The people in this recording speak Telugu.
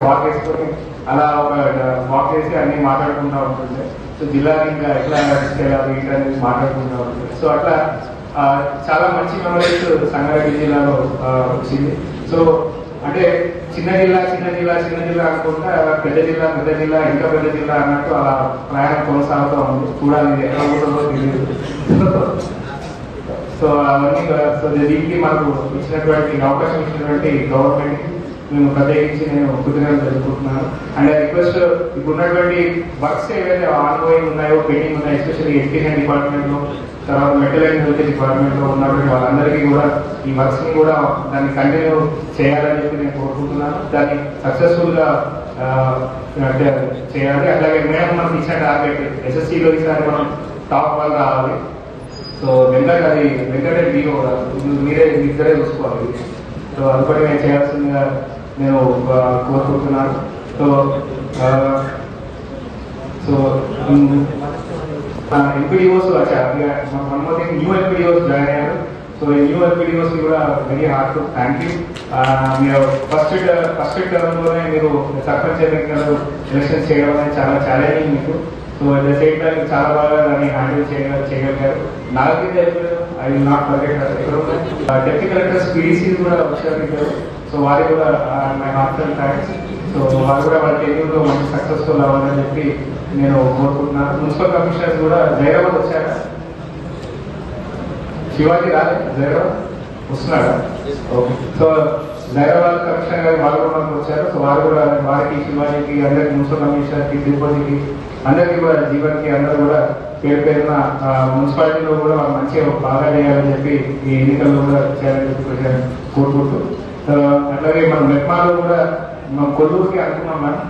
వాక్ వేసుకొని అలా ఒక వాక్ చేసి అన్ని మాట్లాడుకుంటూ ఉంటుంది సో జిల్లాని ఇంకా ఎట్లా తీసుకెళ్ళాలి ఏంటి మాట్లాడుకుంటూ ఉంటుంది సో అట్లా చాలా మంచి మెమరీస్ సంగారెడ్డి జిల్లాలో వచ్చింది సో అంటే చిన్న జిల్లా చిన్న జిల్లా చిన్న జిల్లా అనుకుంటా పెద్ద జిల్లా పెద్ద జిల్లా ఇంకా పెద్ద జిల్లా అన్నట్టు అలా ప్రయాణం కొనసాగుతూ ఉంది చూడాలి ఎక్కడ ఉంటుందో తెలియదు సో అవన్నీ సో దీనికి మాకు ఇచ్చినటువంటి అవకాశం ఇచ్చినటువంటి గవర్నమెంట్ మేము ప్రత్యేకించి నేను కృతజ్ఞతలు తెలుపుకుంటున్నాను అండ్ రిక్వెస్ట్ uh, ఇప్పుడు ఉన్నటువంటి వర్క్స్ ఏవైతే ఆన్గోయింగ్ ఉన్నాయో పెండింగ్ ఉన్నాయో ఎస్పెషల్లీ ఎడ్యుకేషన్ డిపార్ట్మెంట్లో తర్వాత మెటల్ అండ్ హెల్త్ డిపార్ట్మెంట్లో ఉన్నటువంటి వాళ్ళందరికీ కూడా ఈ వర్క్స్ని కూడా దాన్ని కంటిన్యూ చేయాలని చెప్పి నేను కోరుకుంటున్నాను. దాన్ని సక్సెస్ఫుల్గా అంటే చేయాలి. అట్లాగే మేము మనం ఇచ్చిన టార్గెట్ ఎస్ఎస్సిలో ఈసారి మనం టాప్ వన్ రావాలి. సో వెంకట అది వెంకట డిఓ మీరే ఇద్దరే చూసుకోవాలి. సో అందుకని నేను చేయాల్సిందిగా నేను కోరుకుంటున్నాను so so MPDOs one more thing new MPDOs join అయ్యారు. సో ఈ న్యూ ఎంపీడీఓస్ కూడా వెరీ హార్ట్ థ్యాంక్ యూ మీరు ఫస్ట్ ఫస్ట్ టర్మ్లోనే మీరు సర్పంచ్ ఎన్నికలు ఎలక్షన్స్ చేయడం అనేది చాలా ఛాలెంజింగ్ మీకు. So at the same time చాలా బాగా దాన్ని హ్యాండిల్ చేయగ చేయగలిగారు. నాలుగైతే I will not forget deputy collectors PDC కూడా వచ్చారు సో వారికి కూడా my heart and thanks so వారు కూడా వాళ్ళ టెన్యూర్లో మంచి సక్సెస్ఫుల్ అవ్వాలని చెప్పి నేను కోరుకుంటున్నాను మున్సిపల్ కమిషనర్స్ కూడా జైరాబాద్ వచ్చారా శివాజీ రాలే? జైరాబాద్ వస్తున్నాడా? ఓకే సో జైరాబాద్ కమిషనర్ గారు వారు కూడా వచ్చారు. సో వారు కూడా వారికి శివాజీకి అందరికి మున్సిపల్ కమిషనర్కి తిరుపతికి అందరికీ కూడా జీవన్కి అందరూ కూడా పేరు పేరున మున్సిపాలిటీలో కూడా వాళ్ళు మంచిగా బాగా చేయాలని చెప్పి ఈ ఎన్నికల్లో కూడా చేయాలని చెప్పి కోరుకుంటూ అట్లాగే మన మెప్మాలో కూడా మనం కొల్లూరుకి అనుకున్నాం మనం.